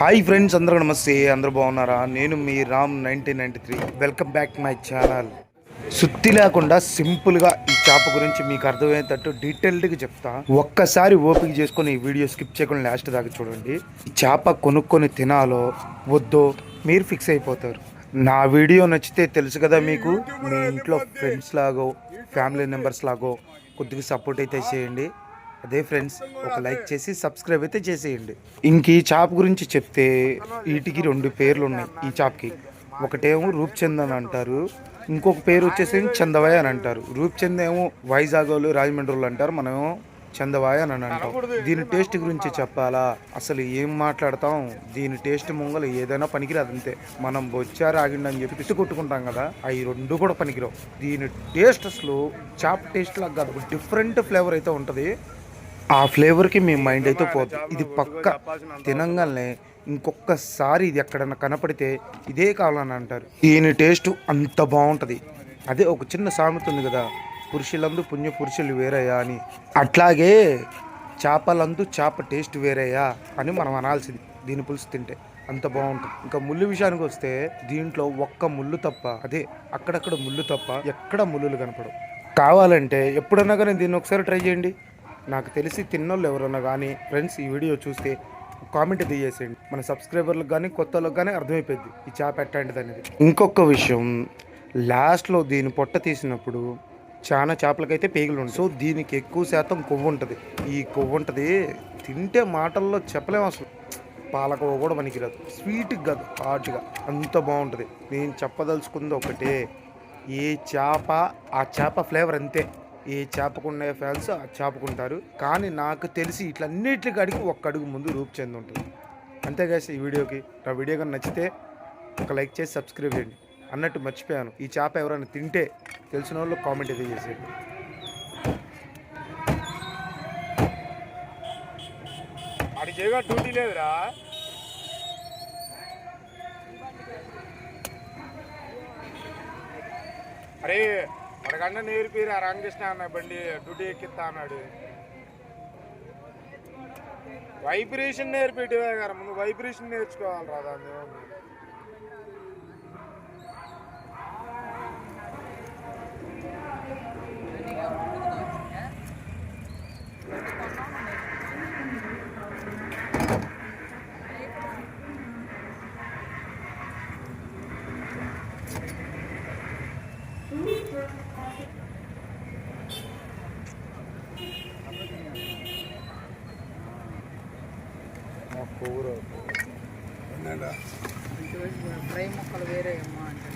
Hi friends అందరూ నమస్తే. అందరూ బాగున్నారా? నేను మీ Ram nineteen ninety three. Welcome back my channel సుత్తి లేకుండా సింపుల్గా ఈ చేప గురించి మీకు అర్థమయ్యేటట్టు డీటెయిల్డ్గా చెప్తా. ఒక్కసారి ఓపిక చేసుకొని ఈ వీడియో స్కిప్ చేయకుండా లాస్ట్ దాకా చూడండి. ఈ చేప కొనుక్కొని తినాలో వద్దో మీరు ఫిక్స్ అయిపోతారు. నా వీడియో నచ్చితే తెలుసు కదా మీకు. మీ ఇంట్లో ఫ్రెండ్స్ లాగో ఫ్యామిలీ మెంబర్స్ లాగో కొద్దిగా సపోర్ట్ అయితే చేయండి. అదే ఫ్రెండ్స్ ఒక లైక్ చేసి సబ్స్క్రైబ్ అయితే చేసేయండి. ఇంక ఈ చాప్ గురించి చెప్తే వీటికి రెండు పేర్లు ఉన్నాయి ఈ చాప్కి. ఒకటేమో రూప్చంద్ అని అంటారు ఇంకొక పేరు వచ్చేసి చందవాయ అని అంటారు. రూప్చంద్ ఏమో వైజాగ్ వాళ్ళు రాజమండ్రులు అంటారు మనమేమో చందవాయ అని అంటాం. దీని టేస్ట్ గురించి చెప్పాలా? అసలు ఏం మాట్లాడతాం? దీని టేస్ట్ ముంగలు ఏదైనా పనికిరాదు అంతే. మనం బొచ్చారు ఆగిండి అని చెప్పి పిసి కొట్టుకుంటాం కదా అవి రెండు కూడా పనికిరావు. దీని టేస్ట్ అసలు చాప్ టేస్ట్ లాగా కాదు డిఫరెంట్ ఫ్లేవర్ అయితే ఉంటుంది. ఆ ఫ్లేవర్కి మీ మైండ్ అయితే పోతుంది ఇది పక్క తినంగానే ఇంకొకసారి ఇది ఎక్కడన్నా కనపడితే ఇదే కావాలని అంటారు. దీని టేస్ట్ అంత బాగుంటుంది. అదే ఒక చిన్న సామెత ఉంది కదా పురుషులందు పుణ్య పురుషులు వేరయ్యా అని. అట్లాగే చేపలందు చేప టేస్ట్ వేరయ్యా అని మనం అనాల్సింది. దీని పులుసు తింటే అంత బాగుంటుంది. ఇంకా ముళ్ళు విషయానికి వస్తే దీంట్లో ఒక్క ముళ్ళు తప్ప అదే అక్కడక్కడ ముళ్ళు తప్ప ఎక్కడ ముళ్ళులు కనపడవు. కావాలంటే ఎప్పుడన్నా కానీ దీన్ని ఒకసారి ట్రై చేయండి. నాకు తెలిసి తిన్నోళ్ళు ఎవరన్నా కానీ ఫ్రెండ్స్ ఈ వీడియో చూస్తే కామెంట్ తీయేసేయండి మన సబ్స్క్రైబర్లకు కానీ కొత్త కానీ అర్థమైపోయింది ఈ చేప ఎట్లాంటిది అనేది. ఇంకొక విషయం లాస్ట్లో దీని పొట్ట తీసినప్పుడు చాలా చేపలకైతే పేగులు ఉంటాయి. సో దీనికి ఎక్కువ శాతం కొవ్వు ఉంటుంది. ఈ కొవ్వు ఉంటుంది తింటే మాటల్లో చెప్పలేము అసలు. పాలకోవ కూడా మనకి రాదు స్వీట్గా కాదు హాట్గా అంత బాగుంటుంది. నేను చెప్పదలుచుకుంది ఒకటే ఏ చేప ఆ చేప ఫ్లేవర్ అంతే. ఏ చేపకున్న ఫ్యాన్స్ ఆ చేపకుంటారు. కానీ నాకు తెలిసి ఇట్లన్నిటికి అడిగి ఒక్క అడుగు ముందు రూపు చెంది ఉంటుంది. అంతేగా ఈ వీడియోకి. నా వీడియో కానీ నచ్చితే ఒక లైక్ చేసి సబ్స్క్రైబ్ చేయండి. అన్నట్టు మర్చిపోయాను. ఈ చేప ఎవరైనా తింటే తెలిసిన వాళ్ళు కామెంట్ అయితే చేసేయండి. డ్యూటీ లేదురా. అరే అడగంట నేర్పిరా రామకృష్ణ అన్న బండి డ్యూటీ ఎక్కిస్తా అన్నాడు. వైబ్రేషన్ నేర్పేటివే గారు ముందు వైబ్రేషన్ నేర్చుకోవాలి రా దాన్ని. ఫ్రై ముక్కలు వేరే ఏమో అంటే